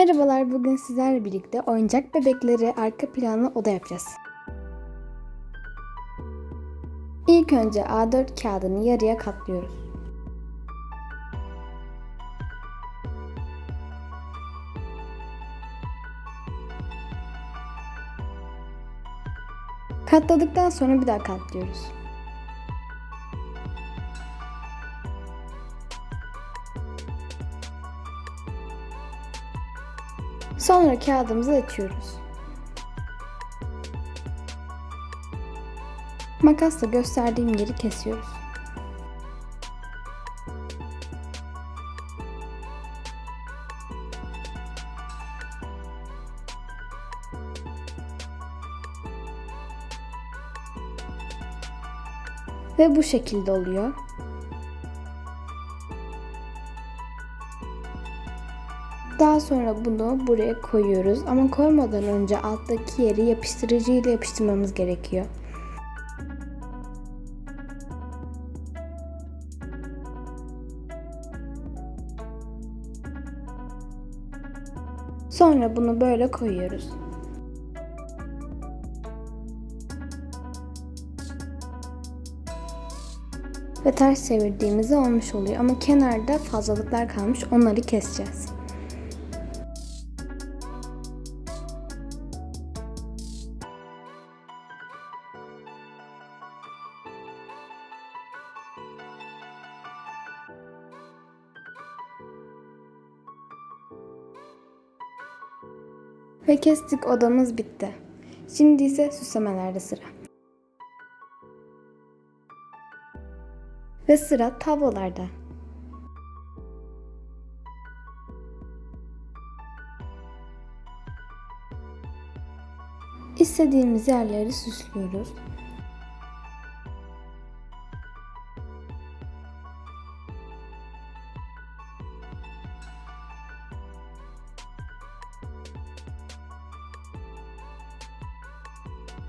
Merhabalar, bugün sizlerle birlikte oyuncak bebekleri arka planlı oda yapacağız. İlk önce A4 kağıdını yarıya katlıyoruz. Katladıktan sonra bir daha katlıyoruz. Sonra kağıdımızı açıyoruz. Makasla gösterdiğim yeri kesiyoruz. Ve bu şekilde oluyor. Daha sonra bunu buraya koyuyoruz ama koymadan önce alttaki yeri yapıştırıcı ile yapıştırmamız gerekiyor. Sonra bunu böyle koyuyoruz. Ve ters çevirdiğimizde olmuş oluyor ama kenarda fazlalıklar kalmış onları keseceğiz. Ve kestik odamız bitti. Şimdi ise süslemelerde sıra. Ve sıra tablolarda. İstediğimiz yerleri süslüyoruz.